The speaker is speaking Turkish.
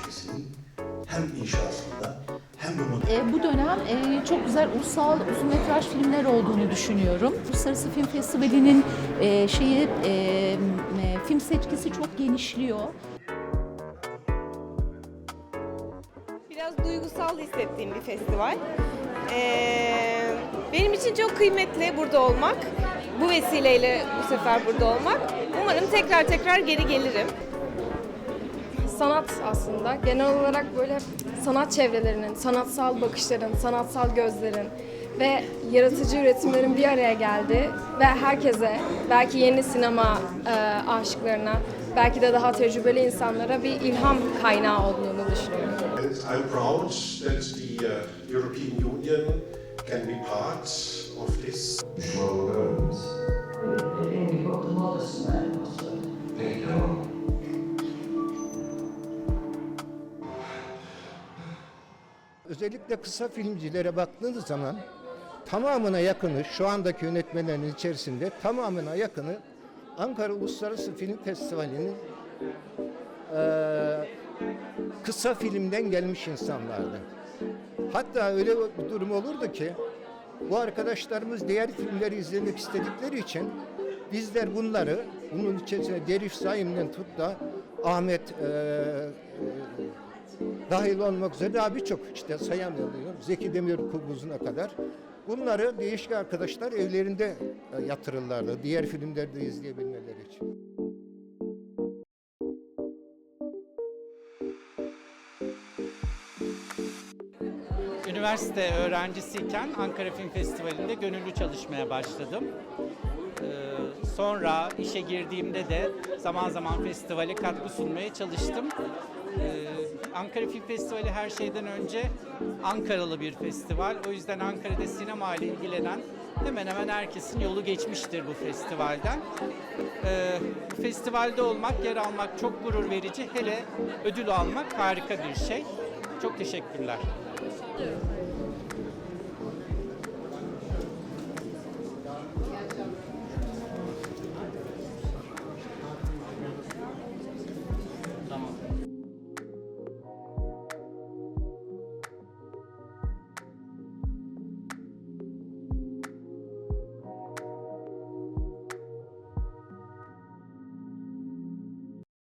ülkesinin hem inşasında hem de modern E, bu dönem e, çok güzel ulusal uzun metraj filmler olduğunu düşünüyorum. Uluslararası Film Festivali'nin e, şeyi e, e, film seçkisi çok genişliyor. Biraz duygusal hissettiğim bir festival. Ee, benim için çok kıymetli burada olmak. Bu vesileyle bu sefer burada olmak. Umarım tekrar tekrar geri gelirim. Sanat aslında. Genel olarak böyle sanat çevrelerinin, sanatsal bakışların, sanatsal gözlerin ve yaratıcı üretimlerin bir araya geldi ve herkese, belki yeni sinema e, aşıklarına, belki de daha tecrübeli insanlara bir ilham kaynağı olduğunu düşünüyorum. I'm proud that the uh, European Union can be part Özellikle kısa filmcilere baktığınız zaman tamamına yakını şu andaki yönetmenlerin içerisinde tamamına yakını Ankara Uluslararası Film Festivali'nin eee, kısa filmden gelmiş insanlardı. Hatta öyle bir durum olurdu ki bu arkadaşlarımız diğer filmleri izlemek istedikleri için bizler bunları bunun içerisine Derif Saim'den tut da Ahmet eee dahil olmak üzere daha birçok işte sayamıyorum. Zeki Demir Kubuz'una kadar. Bunları değişik arkadaşlar evlerinde e, yatırırlardı. Diğer filmlerde izleyebilmeleri için. Üniversite öğrencisiyken Ankara Film Festivali'nde gönüllü çalışmaya başladım. Ee, sonra işe girdiğimde de zaman zaman festivale katkı sunmaya çalıştım. Ee, Ankara Film Festivali her şeyden önce Ankaralı bir festival. O yüzden Ankara'da sinema ile ilgilenen hemen hemen herkesin yolu geçmiştir bu festivalden. Ee, festivalde olmak, yer almak çok gurur verici. Hele ödül almak harika bir şey. Çok teşekkürler.